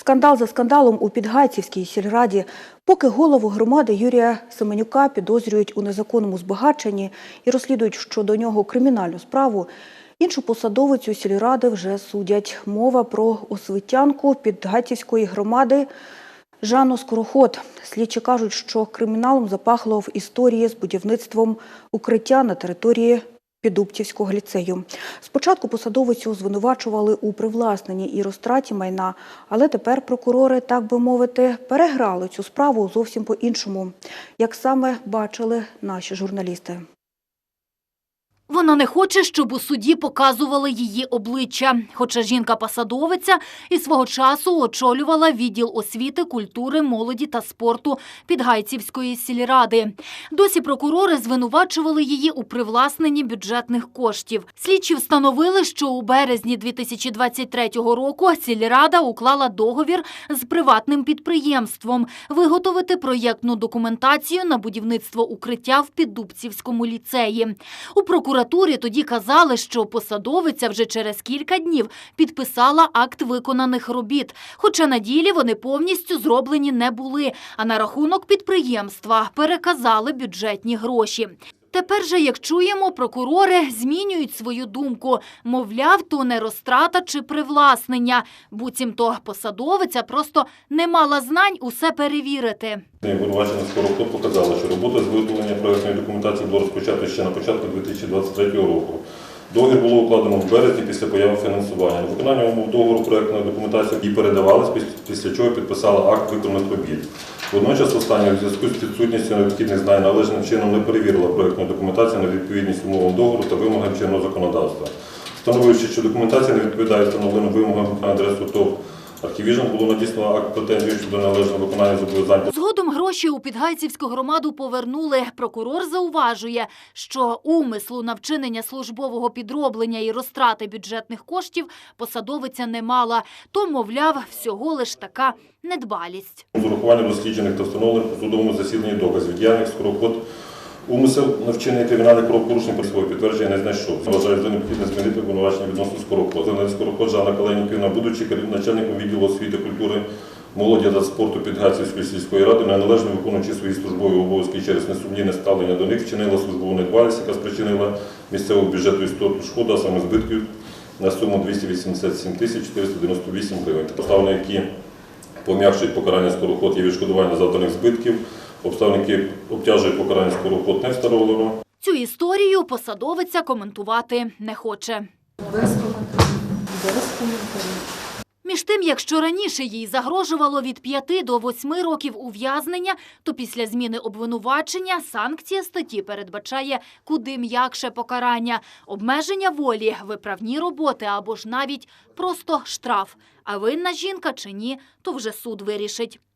Скандал за скандалом у Підгайцівській сільраді. Поки голову громади Юрія Семенюка підозрюють у незаконному збагаченні і розслідують щодо нього кримінальну справу, іншу посадовицю сільради вже судять. Мова про освітянку Підгайцівської громади Жанну Скороход. Слідчі кажуть, що криміналом запахло в історії з будівництвом укриття на території Підубцівського ліцею. Спочатку посадовицю звинувачували у привласненні і розтраті майна, але тепер прокурори, так би мовити, переграли цю справу зовсім по-іншому, як саме бачили наші журналісти. Вона не хоче, щоб у суді показували її обличчя. Хоча жінка-посадовиця і свого часу очолювала відділ освіти, культури, молоді та спорту Підгайцівської сільради. Досі прокурори звинувачували її у привласненні бюджетних коштів. Слідчі встановили, що у березні 2023 року сільрада уклала договір з приватним підприємством виготовити проєктну документацію на будівництво укриття в Піддубцівському ліцеї. У прокуратурі тоді казали, що посадовиця вже через кілька днів підписала акт виконаних робіт, хоча на ділі вони повністю зроблені не були, а на рахунок підприємства переказали бюджетні гроші. Тепер же, як чуємо, прокурори змінюють свою думку. Мовляв, то не розтрата чи привласнення. Буцімто посадовиця просто не мала знань усе перевірити. Винувачення Скороход показала, що робота з виготовлення проєктної документації була розпочата ще на початку 2023 року. Договір було укладено в березні після появи фінансування. На виконання умов договору проєктної документації і передавалась, після чого підписала акт виконаних робіт. Водночас останнє у зв'язку з відсутністю необхідних знань належним чином не перевірила проєктну документацію на відповідність умовам договору та вимогам чинного законодавства. Встановивши, що документація не відповідає встановленим вимогам на адресу ТОВ Архівіжн, було надіслано акт претензії щодо належного виконання зобов'язань Згодом гроші у Підгайцівську громаду повернули. Прокурор зауважує, що умислу на вчинення службового підроблення і розтрати бюджетних коштів посадовиця не мала. То, мовляв, всього лиш така недбалість. З урахуванням досліджених та встановлених у судовому засіданні доказів діяльних скороход умисел на вчинення кримінальних правопорушень по своє підтвердження не знайшов. Вважаю за необхідне змінити обвинувачення відносно скороход. Зелена скороход Жанна Каленіківна, будучи начальником відділу освіти, культури, молоді та спорту Підгайцівської сільської ради, неналежно виконуючи свої службові обов'язки через несумнівне ставлення до них, вчинила службову недбалість, яка спричинила місцевому бюджету істотну шкоду, а саме збитків на суму 287 тисяч 498 гривень. Обставини, які пом'якшують покарання скороход і відшкодування завданих збитків. Обставини, які обтяжують покарання скороход, не встановлено. Цю історію посадовиця коментувати не хоче. Без коментарів. Без коментарів. Між тим, якщо раніше їй загрожувало від 5 до 8 років ув'язнення, то після зміни обвинувачення санкція статті передбачає куди м'якше покарання, обмеження волі, виправні роботи або ж навіть просто штраф. А винна жінка чи ні, то вже суд вирішить.